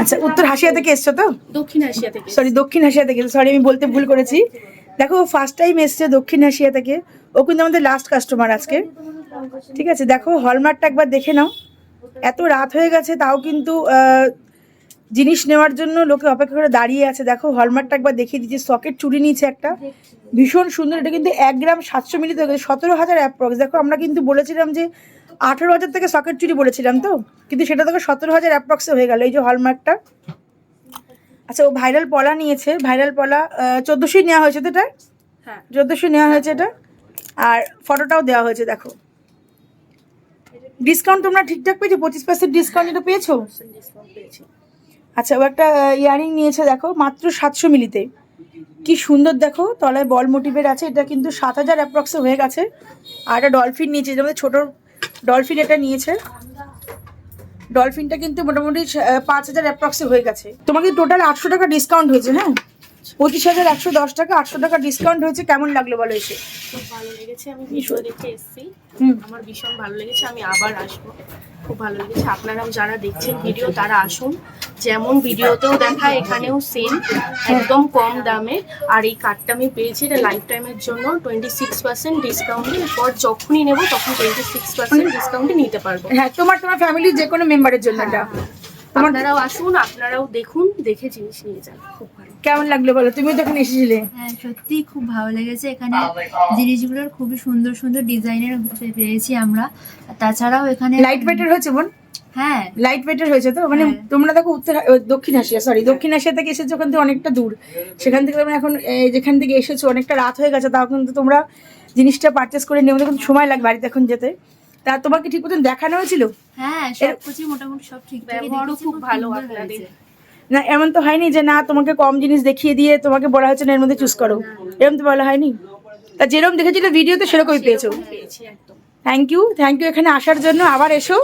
আচ্ছা উত্তর হাসিয়া থেকে এসছো তো? দক্ষিণ এশিয়া থেকে সরি দক্ষিণ হাসিয়া থেকে। সরি আমি বলতে ভুল করেছি। দেখো ফার্স্ট টাইম এসছে দক্ষিণ হাসিয়া থেকে। ও কিন্তু আমাদের লাস্ট কাস্টমার আজকে। ঠিক আছে দেখো হলমার্কটা একবার দেখে নাও। এত রাত হয়ে গেছে তাও কিন্তু জিনিস নেওয়ার জন্য লোকে অপেক্ষা করে দাঁড়িয়ে আছে। দেখো হলমার্কটা একবার দেখিয়ে দিচ্ছি। সকেট চুরি নিয়েছে একটা। ভীষণ সুন্দর এটা কিন্তু এক গ্রাম সাতশো মিলি থেকে সতেরো হাজার অ্যাপ্রক্স দেখো আমরা কিন্তু বলেছিলাম যে আঠেরো হাজার থেকে সকেট চুরি বলেছিলাম তো কিন্তু সেটা থেকে সতেরো হাজার অ্যাপ্রক্সে হয়ে গেল এই যে হলমার্কটা। আচ্ছা ও ভাইরাল পলা নিয়েছে ভাইরাল পলা চোদ্দোশোই নেওয়া হয়েছে তো এটা? হ্যাঁ। চোদ্দোশো নেওয়া হয়েছে এটা? আর ফটোটাও দেওয়া হয়েছে দেখো। ডিসকাউন্ট তোমরা ঠিকঠাক পেয়েছ? পঁচিশ পার্সেন্ট ডিসকাউন্ট এটা পেয়েছ? ডিসকাউন্ট পেয়েছি আচ্ছা ও একটা ইয়ারিং নিয়েছে দেখো মাত্র সাতশো মিলিতে। কি সুন্দর দেখো তলায় বল মোটিভের আছে এটা কিন্তু সাত হাজার অ্যাপ্রক্সে হয়ে গেছে। আর একটা ডলফিন নিয়েছে যেমন ছোটো ডলফিন এটা নিয়েছে। ডলফিনটা কিন্তু মোটামুটি পাঁচ হাজার অ্যাপ্রক্সে হয়ে গেছে। তোমাকে টোটাল আটশো টাকা ডিসকাউন্ট হয়েছে হ্যাঁ? পঁচিশ হাজার একশো দশ টাকা আটশো টাকা ডিসকাউন্ট হয়েছে। কেমন লাগল বলো এসে? খুব ভালো লেগেছে। আমি ভিডিও দেখে এসেছি। আমার ভীষণ ভালো লেগেছে। আমি আবার আসব। খুব ভালো লেগেছে। আপনারাও যারা দেখছেন ভিডিও তারা আসুন। যেমন ভিডিওতেও দেখা এখানেও সেম একদম কম দামে। আর এই কার্ডটা আমি পেয়েছি। এটা লাইফ টাইমের জন্য টোয়েন্টি সিক্স পার্সেন্ট ডিসকাউন্টে এরপর যখনই নেব তখন টোয়েন্টি সিক্স পার্সেন্ট ডিসকাউন্টে নিতে পারব। হ্যাঁ তোমার তোমার ফ্যামিলির যে কোনো মেম্বারের জন্য এটা। তোমার আপনারাও আসুন আপনারাও দেখুন দেখে জিনিস নিয়ে যান খুব ভালো। কেমন লাগল বলো? তুমিও তো এখানে এসেছিলে। হ্যাঁ সত্যিই খুব ভালো লেগেছে। এখানে জিনিসগুলোর খুবই সুন্দর সুন্দর ডিজাইনের পেয়েছি আমরা। তাছাড়াও এখানে লাইট ওয়েটের হয়েছে বোন? হ্যাঁ। লাইট ওয়েটের হয়েছে তো? মানে হ্যাঁ। তোমরা দেখো উত্তর দক্ষিণ এশিয়া সরি দক্ষিণ এশিয়া থেকে এসেছ ওখান থেকে অনেকটা দূর। সেখান থেকে তোমরা এখন যেখান থেকে এসেছ অনেকটা রাত হয়ে গেছে তাও কিন্তু তোমরা জিনিসটা পারচেস করে নেবে কিন্তু সময় লাগবে বাড়িতে এখন যেতে। তা তোমাকে ঠিক মতন দেখানো হয়েছিল? হ্যাঁ সব মোটামুটি সব ঠিক ব্যবহারও খুব ভালো আপনাদের না এমন তো হয়নি যে না তোমাকে কম জিনিস দেখিয়ে দিয়ে তোমাকে বলা হয়েছে না এর মধ্যে চুজ করো। এরকম তো বলা হয়নি? তা যেরকম দেখেছিলে ভিডিওতে সেরকমই পেয়েছ। থ্যাংক ইউ থ্যাংক ইউ এখানে আসার জন্য। আবার এসো।